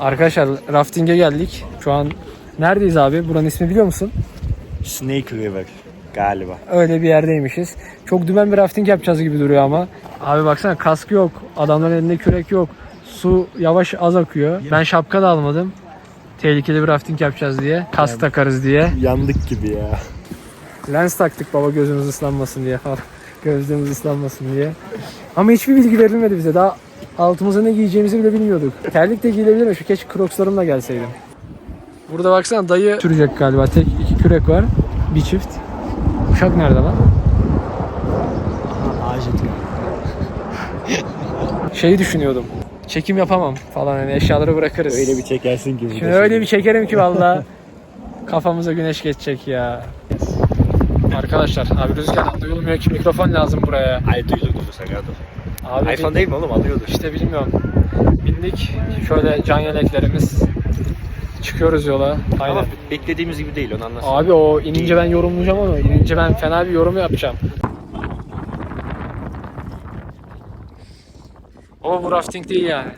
Arkadaşlar rafting'e geldik. Şu an neredeyiz abi? Buranın ismi biliyor musun? Snake River galiba. Öyle bir yerdeymişiz. Çok dümen bir rafting yapacağız gibi duruyor ama. Abi baksana kask yok. Adamların elinde kürek yok. Su yavaş az akıyor. Ben şapka da almadım. Tehlikeli bir rafting yapacağız diye. Kask takarız diye. Yandık gibi ya. Lens taktık baba gözümüz ıslanmasın diye falan. Gözlerimiz ıslanmasın diye. Ama hiçbir bilgi verilmedi bize. Daha altımıza ne giyeceğimizi bile bilmiyorduk. Terlik de giyilebilir? Şu keşke crocslarımla gelseydim. Burada baksana dayı sürecek galiba. Tek iki kürek var. Bir çift. Uşak nerede lan? Şeyi düşünüyordum. Çekim yapamam falan hani eşyaları bırakırız. Öyle bir çekersin gibi. Şimdi öyle bir çekerim ki valla kafamıza güneş geçecek ya. Arkadaşlar abi rüzgardan duyulmuyor ki mikrofon lazım buraya. Ay duydum duydum sakın. Abi iPhone değil mi oğlum alıyordur. İşte bilmiyorum. Bindik. Şöyle can yeleklerimiz. Çıkıyoruz yola. Aynen. Ama beklediğimiz gibi değil onu anlasın. Abi o inince ben yorumlayacağım onu. İnince ben fena bir yorum yapacağım. Ama bu rafting değil yani.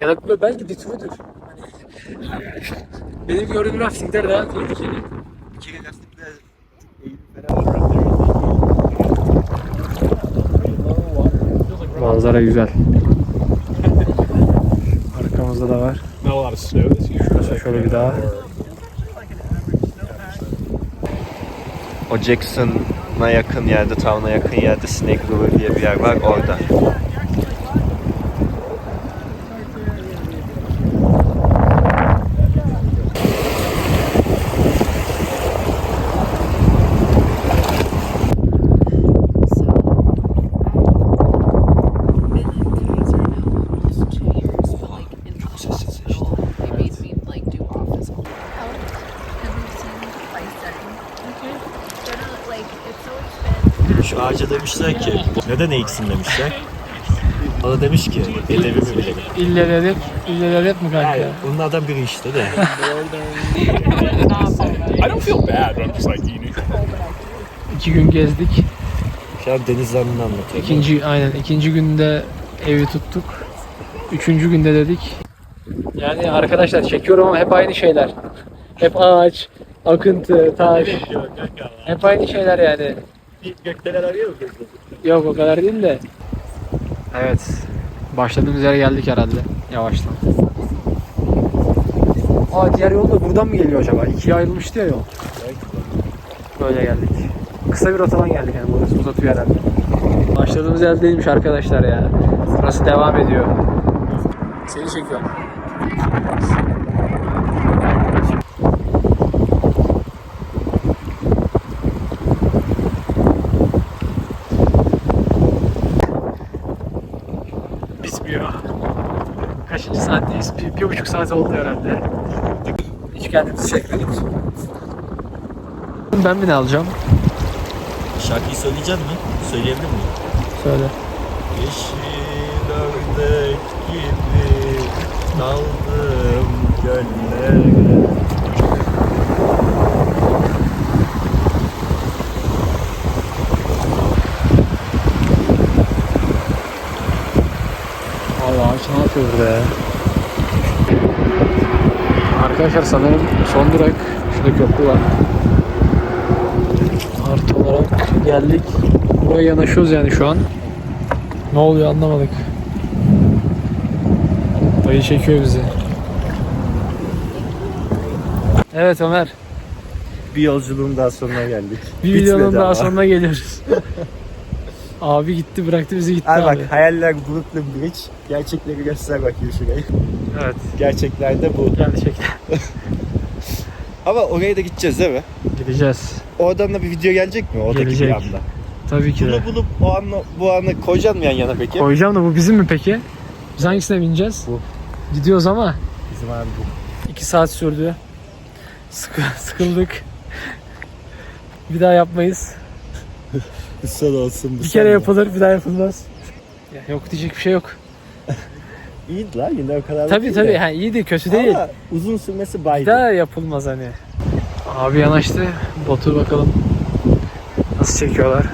Ya da belki turudur. Hani benim gördüğüm raftingler daha tehlikeli. Manzara güzel. Arkamızda da var. Not a lot of snow this year. Şurası şöyle bir daha. O Jackson'a yakın yerde, Town'a yakın yerde Snake River diye bir yer var orada. Ağaca demişler ki neden eğiksin demişler. O da demiş ki edebimi bilelim. İlle dedik, ille dedik mi kanka? Yani bunlardan biri işte de. I don't feel bad, but I'm just like, you İki gün gezdik. Şu an deniz anını anlatıyor. İkinci aynen ikinci günde evi tuttuk. Üçüncü günde dedik. Yani arkadaşlar çekiyorum ama hep aynı şeyler. Hep ağaç, akıntı, taş. Hep aynı şeyler yani. Gökdelen arıyor mu? Yok o kadar değil de. Evet. Başladığımız yere geldik herhalde. Yavaştan. Aa diğer yol da buradan mı geliyor acaba? İkiye ayrılmıştı ya yol. Böyle geldik. Kısa bir rotadan geldik yani burası uzatıyor herhalde. Başladığımız yer değilmiş arkadaşlar ya. Burası devam ediyor. Seni çekiyorum. Bitmiyor. Kaçıncı saatteyiz? Bir, bir buçuk saat oldu herhalde. Hiç kendimizi çekmedik. Ben mi ne alacağım? Şarkıyı söyleyecek mi? Söyleyebilir miyim? Söyle. Yeşil ördek gibi daldım göllere. Allah ağaç ne yapıyor burada ya? Arkadaşlar sanırım son durak. Şurada köprü var. Artı olarak geldik. Buraya yanaşıyoruz yani şu an. Ne oluyor anlamadık. Dayı çekiyor bizi. Evet Ömer. Bir yolculuğun daha sonuna geldik. Bir Bitmedi videonun daha ama. sonuna geliyoruz. abi gitti bıraktı bizi gitti Ay abi. bak hayaller Brooklyn Bridge. Gerçekleri göster bakayım şurayı. Evet. Gerçeklerde bu. Gerçekten. Ama oraya da gideceğiz değil mi? Gideceğiz. Oradan da bir video gelecek mi? Oradaki Gelecek. bir anda. Tabii ki de. Bunu bulup o anı, bu anı koyacaksın mı yan yana peki? Koyacağım da bu bizim mi peki? Biz hangisine bineceğiz? Bu. Gidiyoruz ama Bizim abi bu. 2 saat sürdü. Sıkı, sıkıldık. Bir daha yapmayız. Kısa da olsun bu Bir kere yapılır, bir daha yapılmaz. Ya yok diyecek bir şey yok. İyiydi lan yine o kadar da Tabii değil tabii, ha, iyiydi, kötü değil. Ama uzun sürmesi Bir baydı. daha yapılmaz hani. Abi yanaştı. Botu bakalım nasıl çekiyorlar.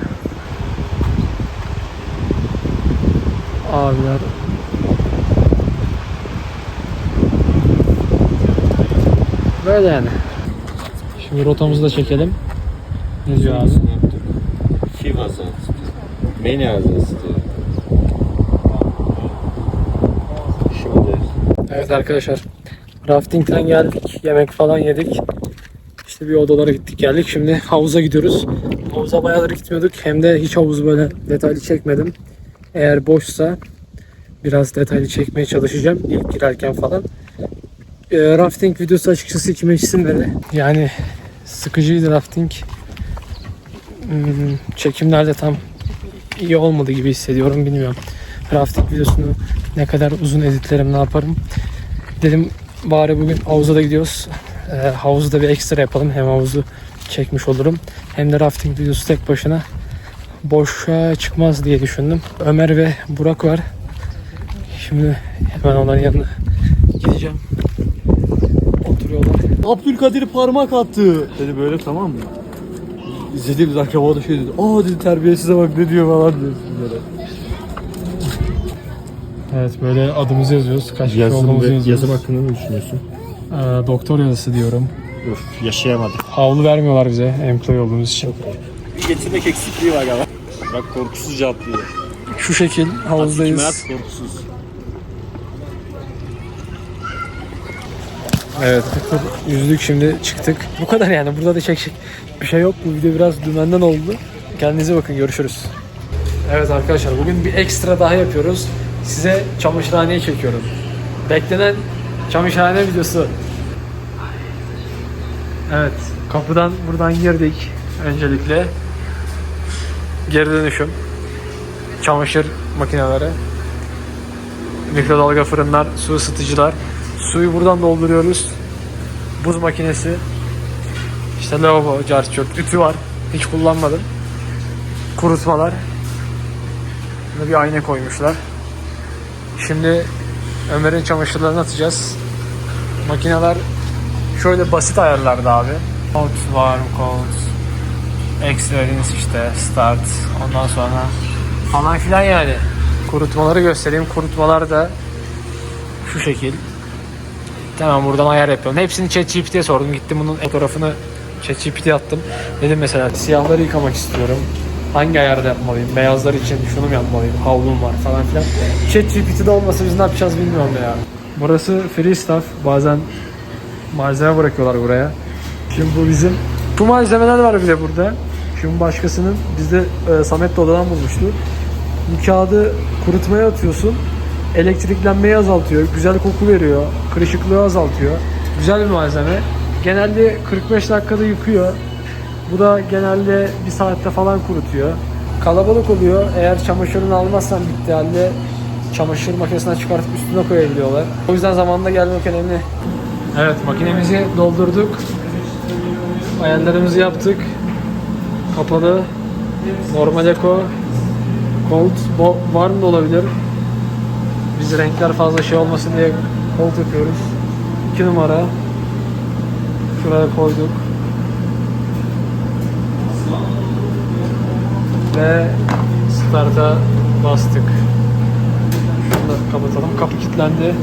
Abiler. Böyle yani. Şimdi rotamızı da çekelim. Ne diyor abi? Kivasa. Menazı istiyor. Şimdi Evet arkadaşlar. Rafting'den geldik. Yemek falan yedik. İşte bir odalara gittik geldik. Şimdi havuza gidiyoruz. Havuza bayağıdır gitmiyorduk. Hem de hiç havuzu böyle detaylı çekmedim. Eğer boşsa biraz detaylı çekmeye çalışacağım. ilk girerken falan. Ee, rafting videosu açıkçası içime sinmedi. Yani sıkıcıydı rafting. Çekimlerde tam iyi olmadı gibi hissediyorum bilmiyorum. Rafting videosunu ne kadar uzun editlerim ne yaparım. Dedim bari bugün havuza da gidiyoruz. Ee, havuzu da bir ekstra yapalım. Hem havuzu çekmiş olurum. Hem de rafting videosu tek başına boşa çıkmaz diye düşündüm. Ömer ve Burak var. Şimdi hemen onların yanına gideceğim. Oturuyorlar. Abdülkadir parmak attı. Dedi böyle tamam mı? İzlediğimiz akşam o da şey dedi. Aa dedi terbiyesize bak ne diyor falan diyorsun böyle. Evet böyle adımızı yazıyoruz. Kaç kişi yazım, olduğumuzu ve yazıyoruz. yazım hakkında ne düşünüyorsun? Ee, doktor yazısı diyorum. Uf yaşayamadım. Havlu vermiyorlar bize employee olduğumuz için. Bir getirmek eksikliği var galiba. Bak korkusuz cevaplıyor. Şu şekil havuzdayız. korkusuz. Evet yüzdük şimdi çıktık. Bu kadar yani burada da çekecek bir şey yok. Bu video biraz dümenden oldu. Kendinize bakın görüşürüz. Evet arkadaşlar bugün bir ekstra daha yapıyoruz. Size çamaşırhaneyi çekiyorum. Beklenen çamaşırhane videosu. Evet kapıdan buradan girdik öncelikle. Geri dönüşüm. Çamaşır makineleri. Mikrodalga fırınlar, su ısıtıcılar. Suyu buradan dolduruyoruz. Buz makinesi. İşte lavabo, carçurt, ütü var. Hiç kullanmadım. Kurutmalar. Burada bir ayna koymuşlar. Şimdi Ömer'in çamaşırlarını atacağız. Makineler şöyle basit ayarlarda abi. Cold, warm, cold. Extradins işte, start. Ondan sonra falan filan yani. Kurutmaları göstereyim. Kurutmalar da şu şekil. Tamam buradan ayar yapıyorum. Hepsini ChatGPT'ye sordum. Gittim bunun fotoğrafını ChatGPT'ye attım. Dedim mesela siyahları yıkamak istiyorum. Hangi ayarda yapmalıyım? Beyazlar için şunu mu yapmalıyım? Havlum var falan filan. ChatGPT'de olmasa biz ne yapacağız bilmiyorum ya. Burası free stuff. Bazen malzeme bırakıyorlar buraya. Şimdi bu bizim. Bu malzemeler var bir de burada. Şimdi başkasının bizde e, Samet odadan bulmuştu. Bu kağıdı kurutmaya atıyorsun. Elektriklenmeyi azaltıyor. Güzel koku veriyor. Kırışıklığı azaltıyor. Güzel bir malzeme. Genelde 45 dakikada yıkıyor. Bu da genelde bir saatte falan kurutuyor. Kalabalık oluyor. Eğer çamaşırını almazsan bitti halde çamaşır makinesinden çıkartıp üstüne koyabiliyorlar. O yüzden zamanında gelmek önemli. Evet makinemizi doldurduk. Ayarlarımızı yaptık. Kapalı. Normal eko. Cold warm da olabilir. Biz renkler fazla şey olmasın diye cold yapıyoruz. 2 numara. Şuraya koyduk. Ve start'a bastık. Şunu da kapatalım. Kapı kilitlendi.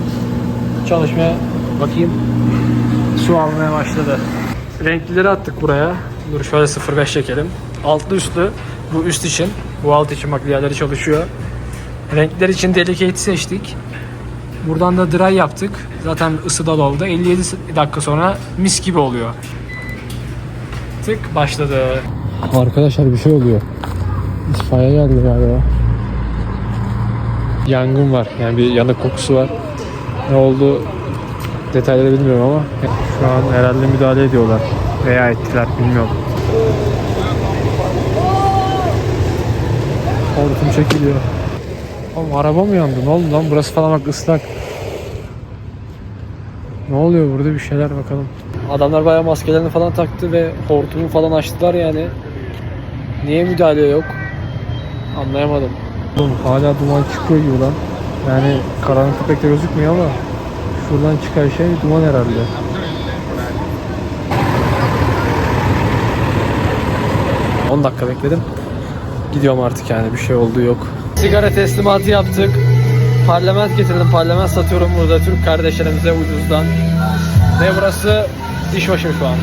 Çalışmaya bakayım. Su almaya başladı. Renklileri attık buraya. Dur şöyle 05 çekelim. Altlı üstlü. Bu üst için. Bu alt için bak diğerleri çalışıyor. Renkler için Delicate seçtik. Buradan da dry yaptık. Zaten ısı da oldu. 57 dakika sonra mis gibi oluyor. Tık başladı. Arkadaşlar bir şey oluyor. İtfaiye geldi galiba. Yangın var. Yani bir yanık kokusu var. Ne oldu detayları bilmiyorum ama şu an herhalde müdahale ediyorlar. Veya ettiler bilmiyorum. Hortum çekiliyor. Oğlum araba mı yandı? Ne oldu lan? Burası falan bak ıslak. Ne oluyor burada bir şeyler bakalım. Adamlar bayağı maskelerini falan taktı ve hortumu falan açtılar yani. Niye müdahale yok? Anlayamadım. Oğlum hala duman çıkıyor gibi lan. Yani karanlıkta pek de gözükmüyor ama şuradan çıkan şey duman herhalde. ...10 dakika bekledim. Gidiyorum artık yani bir şey olduğu yok. Sigara teslimatı yaptık. Parlament getirdim. Parlament satıyorum burada Türk kardeşlerimize ucuzdan. Ve burası dişbaşı şu an.